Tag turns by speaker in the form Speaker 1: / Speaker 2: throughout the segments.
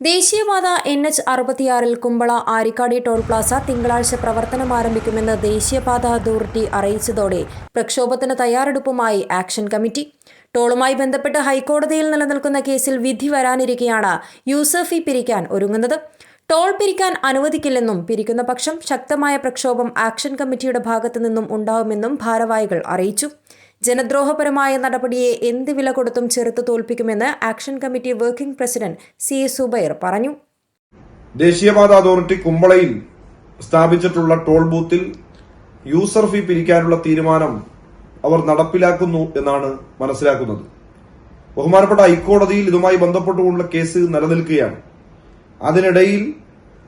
Speaker 1: ദേശീയപാത N H അറുപത്തിയാറിൽ Kumbla Arikkady toll plaza തിങ്കളാഴ്ച പ്രവർത്തനം ആരംഭിക്കുമെന്ന് ദേശീയപാത അതോറിറ്റി അറിയിച്ചതോടെ പ്രക്ഷോഭത്തിന് തയ്യാറെടുപ്പുമായി ആക്ഷൻ കമ്മിറ്റി. ടോളുമായി ബന്ധപ്പെട്ട് ഹൈക്കോടതിയിൽ നിലനിൽക്കുന്ന കേസിൽ വിധി വരാനിരിക്കെയാണ് യൂസഫി പിരിക്കാൻ ഒരുങ്ങുന്നത്. ടോൾ പിരിക്കാൻ അനുവദിക്കില്ലെന്നും പിരിക്കുന്ന പക്ഷം ശക്തമായ പ്രക്ഷോഭം ആക്ഷൻ കമ്മിറ്റിയുടെ ഭാഗത്തു നിന്നും ഉണ്ടാവുമെന്നും ഭാരവാഹികൾ അറിയിച്ചു. ജനദ്രോഹപരമായ നടപടിയെ എന്ത് വില കൊടുത്തും ചെറുത്തു തോൽപ്പിക്കുമെന്ന് action committee working president C Subair പറഞ്ഞു.
Speaker 2: ദേശീയപാത അതോറിറ്റി കുമ്പളയിൽ സ്ഥാപിച്ചിട്ടുള്ള ടോൾ ബൂത്തിൽ യൂസർ ഫീ പിരിക്കാനുള്ള തീരുമാനം അവർ നടപ്പിലാക്കുന്നു എന്നാണ് മനസ്സിലാക്കുന്നത്. ബഹുമാനപ്പെട്ട ഹൈക്കോടതിയിൽ ഇതുമായി ബന്ധപ്പെട്ടുകൊണ്ടുള്ള കേസ് നിലനിൽക്കുകയാണ്. അതിനിടയിൽ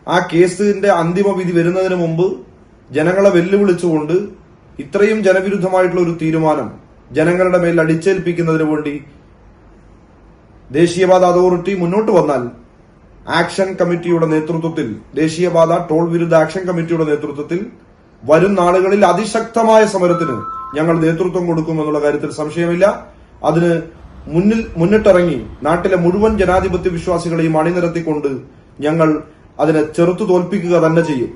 Speaker 2: ആ കേസിന്റെ അന്തിമ വിധി വരുന്നതിന് മുമ്പ് ജനങ്ങളെ വെല്ലുവിളിച്ചുകൊണ്ട് ഇത്രയും ജനവിരുദ്ധമായിട്ടുള്ള ഒരു തീരുമാനം ജനങ്ങളുടെ മേൽ അടിച്ചേൽപ്പിക്കുന്നതിന് വേണ്ടി ദേശീയപാത അതോറിറ്റി മുന്നോട്ട് വന്നാൽ ആക്ഷൻ കമ്മിറ്റിയുടെ നേതൃത്വത്തിൽ ദേശീയപാത ടോൾ വിരുദ്ധ ആക്ഷൻ കമ്മിറ്റിയുടെ നേതൃത്വത്തിൽ വരും നാളുകളിൽ അതിശക്തമായ സമരത്തിന് ഞങ്ങൾ നേതൃത്വം കൊടുക്കുമെന്നുള്ള കാര്യത്തിൽ സംശയമില്ല. അതിന് മുന്നിൽ മുന്നിട്ടിറങ്ങി നാട്ടിലെ മുഴുവൻ ജനാധിപത്യ വിശ്വാസികളെയും അണിനിരത്തിക്കൊണ്ട് ഞങ്ങൾ അതിനെ ചെറുത്തു തോൽപ്പിക്കുക തന്നെ ചെയ്യും.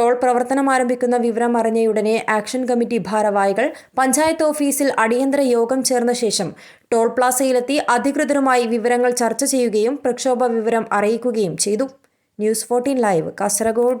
Speaker 1: ടോൾ പ്രവർത്തനം ആരംഭിക്കുന്ന വിവരം അറിഞ്ഞയുടനെ ആക്ഷൻ കമ്മിറ്റി ഭാരവാഹികൾ പഞ്ചായത്ത് ഓഫീസിൽ അടിയന്തര യോഗം ചേർന്ന ശേഷം ടോൾ പ്ലാസയിലെത്തി അധികൃതരുമായി വിവരങ്ങൾ ചർച്ച ചെയ്യുകയും പ്രക്ഷോഭ വിവരം അറിയിക്കുകയും ചെയ്തു. News fourteen live Kasaragod.